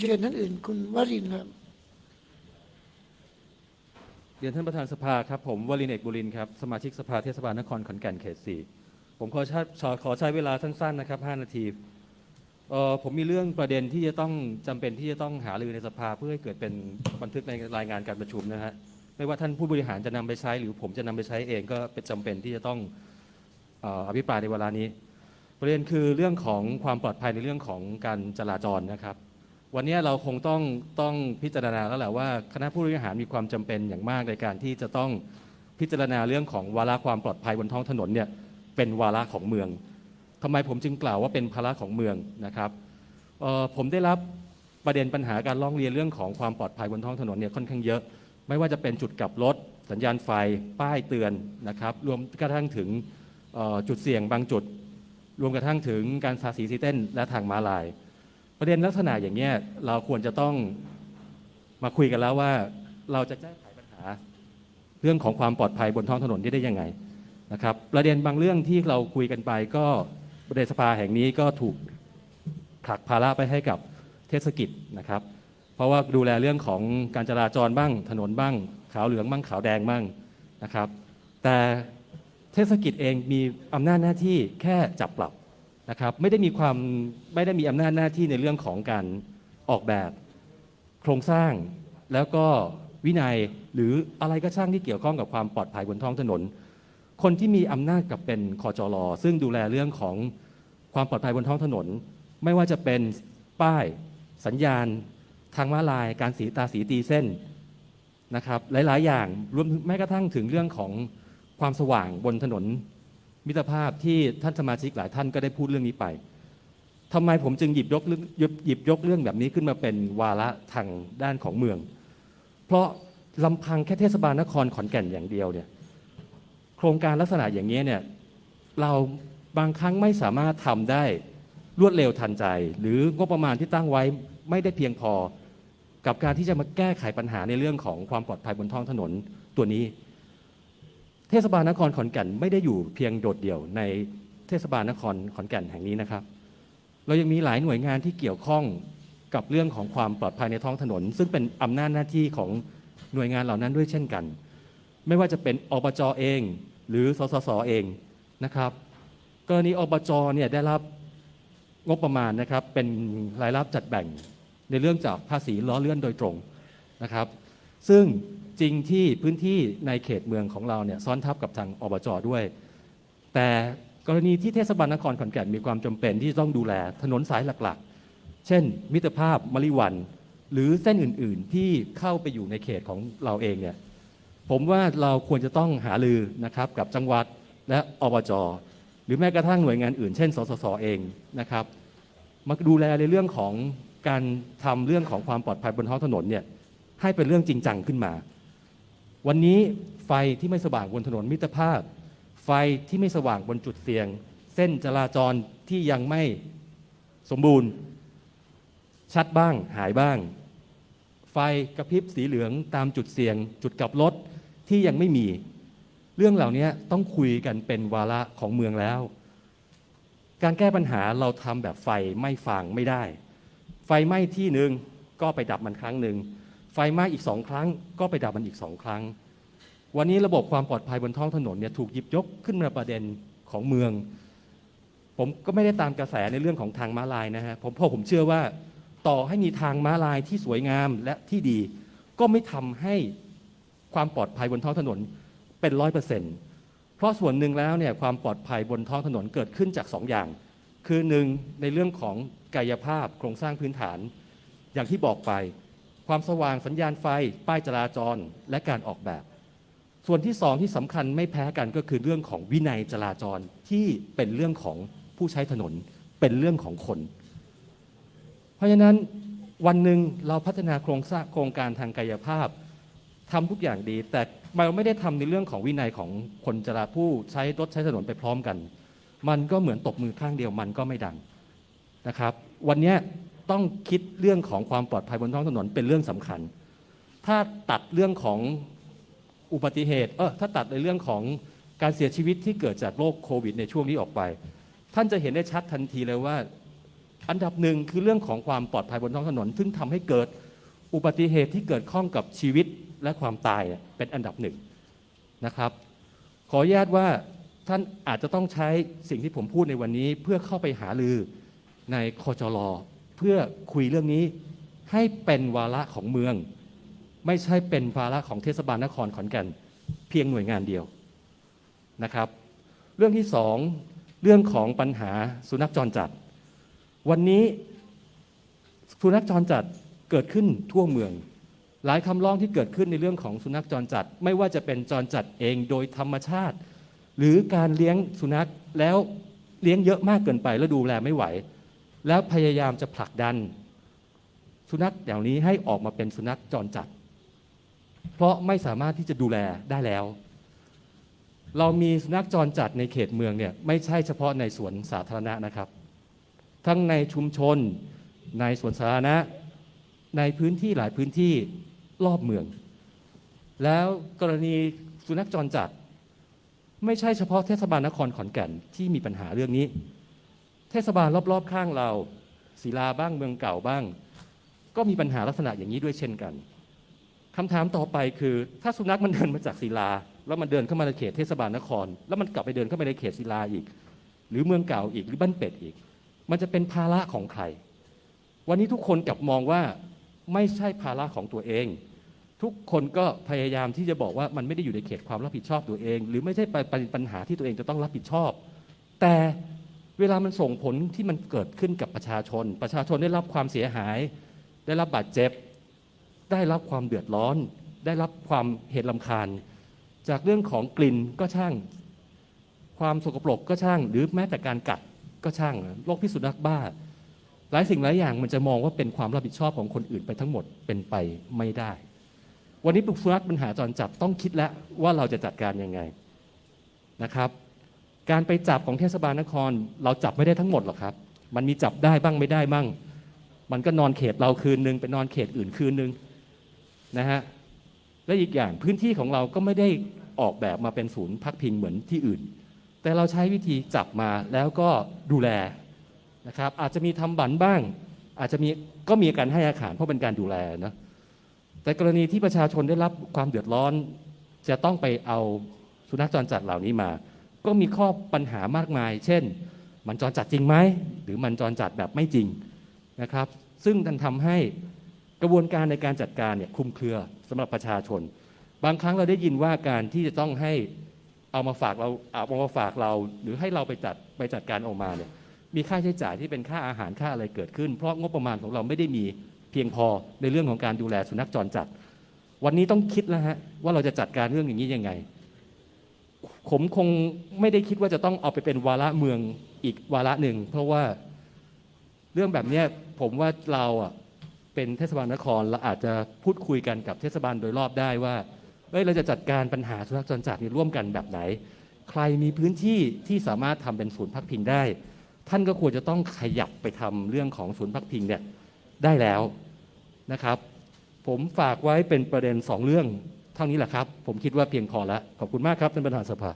เชิญท่านอื่นคุณวรินทร์ครับ เรียนท่านประธานสภาครับ ผมวลินเอกบุรินทร์ครับ สมาชิกสภาเทศบาลนครขอนแก่นเขตสี่ผมขอใช้ขอขอใช้เวลาสั้นๆนะครับ5นาทีเอ่อผมมีเรื่องประเด็นที่จะต้องจำเป็นที่จะต้องหารือในสภาเพื่อให้เกิดเป็นบันทึกในรายงานการประชุมนะฮะไม่ว่าท่านผู้บริหารจะนำไปใช้หรือผมจะนำไปใช้เองก็เป็นจำเป็นที่จะต้องเอ่ออภิปรายในเวลานี้ ประเด็นคือเรื่องของความปลอดภัยในเรื่องของการจราจรนะครับ วันนี้เราคงต้องต้องพิจารณาแล้วแหละว่าคณะผู้บริหารมีความจำเป็นอย่างมากในการที่จะต้องพิจารณาเรื่องของวาระความปลอดภัยบนท้องถนนเนี่ยเป็นวาระของเมืองทำไมผมจึงกล่าวว่าเป็นภาระของเมืองนะครับผมได้รับประเด็นปัญหาการร้องเรียนเรื่องของความปลอดภัยบนท้องถนนเนี่ยค่อนข้างเยอะ ไม่ว่าจะเป็นจุดกลับรถ สัญญาณไฟ ป้ายเตือนนะครับ รวมกระทั่งถึงจุดเสี่ยงบางจุด รวมกระทั่งถึงการสาสีสีเต้นและทางม้าลาย ประเด็นลักษณะอย่างเนี้ยเราควรจะต้องมาคุยกันแล้วว่าเราจะแก้ไขปัญหาเรื่องของความปลอดภัยบนท้องถนนที่ได้ยังไงนะครับ ประเด็นบางเรื่องที่เราคุยกันไปก็ประเด็นสภาแห่งนี้ก็ถูกผลักภาระไปให้กับเทศกิจนะครับ เพราะว่าดูแลเรื่องของการจราจรบ้างถนนบ้าง ขาวเหลืองบ้างขาวแดงบ้างนะครับ แต่เทศกิจเองมีอำนาจหน้าที่แค่จับปรับ นะครับไม่ได้มีความไม่ได้มีอำนาจหน้าที่ในเรื่องของการออกแบบโครงสร้างแล้วก็วินัยหรืออะไรก็ช่างที่เกี่ยวข้องกับความปลอดภัยบนท้องถนน คนที่มีอำนาจกับเป็นคอจรซึ่งดูแลเรื่องของความปลอดภัยบนท้องถนน ไม่ว่าจะเป็นป้ายสัญญาณ ทางม้าลาย การสีตาสีตีเส้นนะครับ หลาย ๆ อย่างรวมแม้กระทั่งถึงเรื่องของความสว่างบนถนน มิตรภาพที่ท่านสมาชิกหลายท่านก็ได้พูดเรื่องนี้ไปทำไมผมจึงหยิบยกเรื่องหยิบยิบยกเรื่องแบบนี้ขึ้นมาเป็นวาระทางด้านของเมือง เพราะลำพังแค่เทศบาลนครขอนแก่นอย่างเดียวเนี่ยโครงการลักษณะอย่างนี้เนี่ยเราบางครั้งไม่สามารถทำได้รวดเร็วทันใจ หรืองบประมาณที่ตั้งไว้ไม่ได้เพียงพอกับการที่จะมาแก้ไขปัญหาในเรื่องของความปลอดภัยบนท้องถนนตัวนี้ เทศบาลนครขอนแก่นไม่ได้อยู่เพียงโดดเดี่ยวในเทศบาลนครขอนแก่นแห่งนี้นะครับ เรายังมีหลายหน่วยงานที่เกี่ยวข้องกับเรื่องของความปลอดภัยในท้องถนน ซึ่งเป็นอำนาจหน้าที่ของหน่วยงานเหล่านั้นด้วยเช่นกัน ไม่ว่าจะเป็นอบจเอง หรือสสสเองนะครับกรณีอบจเนี่ยได้รับงบประมาณนะครับเป็นรายรับจัดแบ่งในเรื่องจากภาษีล้อเลื่อนโดยตรงนะครับ ซึ่ง จริงที่พื้นที่ในเขตเมืองของเราเนี่ยซ้อนทับกับทางอบจด้วย แต่กรณีที่เทศบาลนครขอนแก่นมีความจำเป็นที่ต้องดูแลถนนสายหลักๆ เช่น มิตรภาพมริวัน หรือเส้นอื่นๆ ที่เข้าไปอยู่ในเขตของเราเองเนี่ยผมว่าเราควรจะต้องหาลือนะครับกับจังหวัดและอบจหรือแม้กระทั่งหน่วยงานอื่นเช่น สสสเองนะครับมาดูแลในเรื่องของการทำเรื่องของความปลอดภัยบนท้องถนนเนี่ยให้เป็นเรื่องจริงจังขึ้นมา วันนี้ไฟที่ไม่สว่างบนถนนมิตรภาพ ไฟที่ไม่สว่างบนจุดเสี่ยง เส้นจราจรที่ยังไม่สมบูรณ์ ชัดบ้างหายบ้าง ไฟกระพริบสีเหลืองตามจุดเสี่ยง จุดกลับรถที่ยังไม่มี เรื่องเหล่านี้ต้องคุยกันเป็นวาระของเมืองแล้ว การแก้ปัญหาเราทำแบบไฟไม่ฟางไม่ได้ ไฟไหม้ที่หนึ่งก็ไปดับมันครั้งหนึ่ง ฟไหม้อีกสองครั้ง ก็ไปดับมันอีกสองครั้ง วันนี้ระบบความปลอดภัยบนท้องถนนเนี่ยถูกหยิบยกขึ้นมาประเด็นของเมือง ผมก็ไม่ได้ตามกระแสในเรื่องของทางม้าลายนะฮะผมเพราะผมเชื่อว่าต่อให้มีทางม้าลายที่สวยงามและที่ดี ก็ไม่ทำให้ความปลอดภัยบนท้องถนนเป็นร้อยเปอร์เซ็นต์เพราะส่วนหนึ่งแล้วเนี่ยความปลอดภัยบนท้องถนนเกิดขึ้นจากสองอย่าง คือหนึ่งในเรื่องของกายภาพโครงสร้างพื้นฐาน อย่างที่บอกไป ความสว่างสัญญาณไฟ ป้ายจราจรและการออกแบบ ส่วนที่สองที่สำคัญไม่แพ้กันก็คือเรื่องของวินัยจราจรที่เป็นเรื่องของผู้ใช้ถนน เป็นเรื่องของคน เพราะฉะนั้นวันหนึ่งเราพัฒนาโครงสร้างโครงการทางกายภาพทำทุกอย่างดี แต่เราไม่ได้ทำในเรื่องของวินัยของคนจราผู้ใช้รถใช้ถนนไปพร้อมกัน มันก็เหมือนตบมือข้างเดียวมันก็ไม่ดังนะครับ วันนี้ ต้องคิดเรื่องของความปลอดภัยบนท้องถนนเป็นเรื่องสำคัญ ถ้าตัดเรื่องของอุบัติเหตุเออถ้าตัดในเรื่องของการเสียชีวิตที่เกิดจากโรคโควิด ในช่วงนี้ออกไป ท่านจะเห็นได้ชัดทันทีเลยว่า อันดับหนึ่งคือเรื่องของความปลอดภัยบนท้องถนน ซึ่งทำให้เกิดอุบัติเหตุที่เกิดข้องกับชีวิตและความตายเนี่ยเป็นอันดับหนึ่งนะครับ ขออนุญาตว่าท่านอาจจะต้องใช้สิ่งที่ผมพูดในวันนี้เพื่อเข้าไปหาลือในคอจร เพื่อคุยเรื่องนี้ให้เป็นวาระของเมือง ไม่ใช่เป็นวาระของเทศบาลนครขอนแก่นเพียงหน่วยงานเดียวนะครับ เรื่องที่สองเรื่องของปัญหาสุนัขจรจัด วันนี้สุนัขจรจัดเกิดขึ้นทั่วเมือง หลายคำร้องที่เกิดขึ้นในเรื่องของสุนัขจรจัด ไม่ว่าจะเป็นจรจัดเองโดยธรรมชาติ หรือการเลี้ยงสุนัขแล้วเลี้ยงเยอะมากเกินไปแล้วดูแลไม่ไหว แล้วพยายามจะผลักดัน สุนัขอย่านี้ให้ออกมาเป็นสุนัขจรจัด เพราะไม่สามารถที่จะดูแลได้แล้ว เรามีสุนัขจรจัดในเขตเมืองเนี่ยไม่ใช่เฉพาะในสวนสาธารณะนะครับ ทั้งในชุมชน ในสวนสาธารณะ ในพื้นที่หลายพื้นที่รอบเมือง แล้วกรณีสุนัขจรจัด ไม่ใช่เฉพาะเทศบาลนครขอนแก่นที่มีปัญหาเรื่องนี้ เทศบาลรอบ ๆ ข้างเรา ศิลาบ้างเมืองเก่าบ้าง ก็มีปัญหาลักษณะอย่างนี้ด้วยเช่นกันคำถามต่อไปคือ ถ้าสุนัขมันเดินมาจากศิลา แล้วมันเดินเข้ามาในเขตเทศบาลนคร แล้วมันกลับไปเดินเข้าไปในเขตศิลาอีก หรือเมืองเก่าอีกหรือบ้านเป็ดอีก มันจะเป็นภาระของใคร วันนี้ทุกคนกลับมองว่าไม่ใช่ภาระของตัวเอง ทุกคนก็พยายามที่จะบอกว่ามันไม่ได้อยู่ในเขตความรับผิดชอบตัวเอง หรือไม่ใช่เป็นปัญหาที่ตัวเองจะต้องรับผิดชอบ แต่ เวลามันส่งผลที่มันเกิดขึ้นกับประชาชน ประชาชนได้รับความเสียหาย ได้รับบาดเจ็บ ได้รับความเดือดร้อน ได้รับความเหตุลำคาญ จากเรื่องของกลิ่นก็ช่าง ความสกปรกก็ช่าง หรือแม้แต่การกัดก็ช่างโรคพิษสุนัขบ้า หลายสิ่งหลายอย่างมันจะมองว่าเป็นความรับผิดชอบของคนอื่นไปทั้งหมดเป็นไปไม่ได้ วันนี้ปลุกสุนัขปัญหาจรจัดต้องคิดแล้วว่าเราจะจัดการยังไงนะครับ การไปจับของเทศบาลนคร เราจับไม่ได้ทั้งหมดหรอกครับ มันมีจับได้บ้างไม่ได้บ้าง มันก็นอนเขตเราคืนนึงไปนอนเขตอื่นคืนนึงนะฮะและอีกอย่างพื้นที่ของเราก็ไม่ได้ออกแบบมาเป็นศูนย์พักพิงเหมือนที่อื่น แต่เราใช้วิธีจับมาแล้วก็ดูแลนะครับอาจจะมีทำบันบ้าง อาจจะมีก็มีการให้อาหารเพราะเป็นการดูแลนะแต่กรณีที่ประชาชนได้รับความเดือดร้อน จะต้องไปเอาสุนัขจรจัดเหล่านี้มา ก็มีข้อปัญหามากมาย เช่น มันจรจัดจริงไหม หรือมันจรจัดแบบไม่จริงนะครับ ซึ่งมันทำให้กระบวนการในการจัดการเนี่ยคลุมเครือสำหรับประชาชน บางครั้งเราได้ยินว่าการที่จะต้องให้เอามาฝากเราเอามาฝากเรา หรือให้เราไปจัดไปจัดการออกมาเนี่ยมีค่าใช้จ่ายที่เป็นค่าอาหารค่าอะไรเกิดขึ้น เพราะงบประมาณของเราไม่ได้มีเพียงพอในเรื่องของการดูแลสุนัขจรจัด วันนี้ต้องคิดแล้วฮะว่าเราจะจัดการเรื่องอย่างนี้ยังไง ผมคงไม่ได้คิดว่าจะต้องเอาไปเป็นวาระเมืองอีกวาระหนึ่ง เพราะว่าเรื่องแบบนี้ผมว่าเราอะเป็นเทศบาลนครเราอาจจะพูดคุยกันกับเทศบาลโดยรอบได้ว่าเอ้ยเราจะจัดการปัญหาสุนัขจรจัดนี้ร่วมกันแบบไหน ใครมีพื้นที่ที่สามารถทำเป็นศูนย์พักพิงได้ ท่านก็ควรจะต้องขยับไปทำเรื่องของศูนย์พักพิงเนี่ยได้แล้วนะครับ ผมฝากไว้เป็นประเด็นสองเรื่อง เท่านี้แหละครับ ผมคิดว่าเพียงพอแล้วขอบคุณมากครับท่านประธานสภา